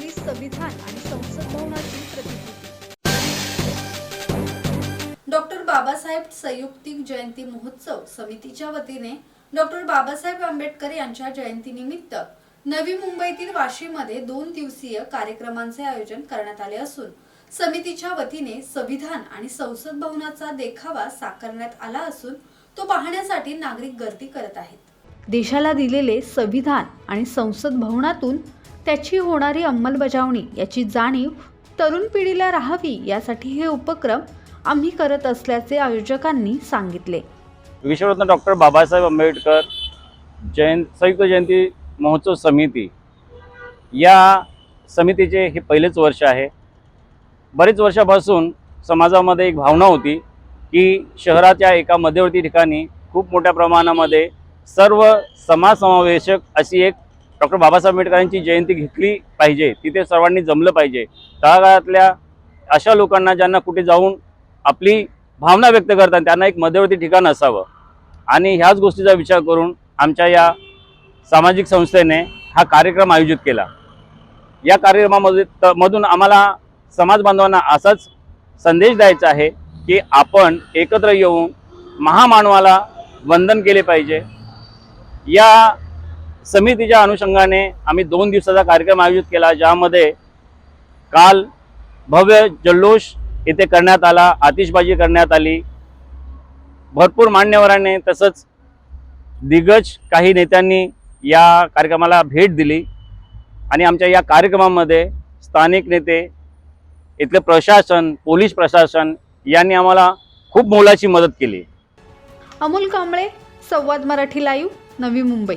संविधान आणि संसद भवनाची प्रतिकृती. डॉक्टर बाबासाहेब संयुक्तिक जयंती महोत्सव समितीच्या वतीने डॉक्टर बाबासाहेब आंबेडकर यांच्या जयंतीनिमित्त नवी मुंबईतील वाशीमध्ये दोन दिवसीय कार्यक्रमांचे आयोजन करण्यात आले असून समितीच्या वतीने संविधान आणि संसद भवनाचा देखावा साकारण्यात आला असून तो पाहण्यासाठी नागरिक गर्दी करत आहेत. देशाला दिलेले संविधान आणि संसद भवनातून त्याची होणारी अंमलबजावणी याची जाणीव तरुण पिढीला राहावी यासाठी हे उपक्रम आम्ही करत असल्याचे आयोजकांनी सांगितले. विश्वरत्न डॉक्टर बाबासाहेब आंबेडकर जयंत संयुक्त जयंती महोत्सव समिती. या समितीचे हे पहिलेच वर्ष आहे. बरेच वर्षापासून समाजामध्ये एक भावना होती की शहराच्या एका मध्यवर्ती ठिकाणी खूप मोठ्या प्रमाणामध्ये सर्व समाजसमावेशक अशी एक डॉक्टर बाबासाहेब आंबेडकरांची जयंती घेतली पाहिजे तिथे सर्वांनी जमलं पाहिजे. तळागाळातल्या अशा लोकांना ज्यांना कुठे जाऊन आपली भावना व्यक्त करतात त्यांना एक मध्यवर्ती ठिकाण असावं. आणि ह्याच गोष्टीचा विचार करून आमच्या या सामाजिक संस्थेने हा कार्यक्रम आयोजित केला. या कार्यक्रमामध्ये त- मधून आम्हाला समाज बांधवांना असाच संदेश द्यायचा आहे की आपण एकत्र येऊन महामानवाला वंदन केले पाहिजे. या समितीच्या अनुषंगाने आम्ही दोन दिवसाचा कार्यक्रम आयोजित केला ज्यामध्ये काल भव्य जल्लोष इथे करण्यात आला आतिषबाजी करण्यात आली. भरपूर मान्यवरांनी तसंच दिग्गज काही नेत्यांनी या कार्यक्रमाला भेट दिली. आणि आमच्या या कार्यक्रमामध्ये स्थानिक नेते इथले प्रशासन पोलीस प्रशासन यांनी आम्हाला खूप मोलाची मदत केली. अमोल कांबळे संवाद मराठी लाईव्ह नवी मुंबई.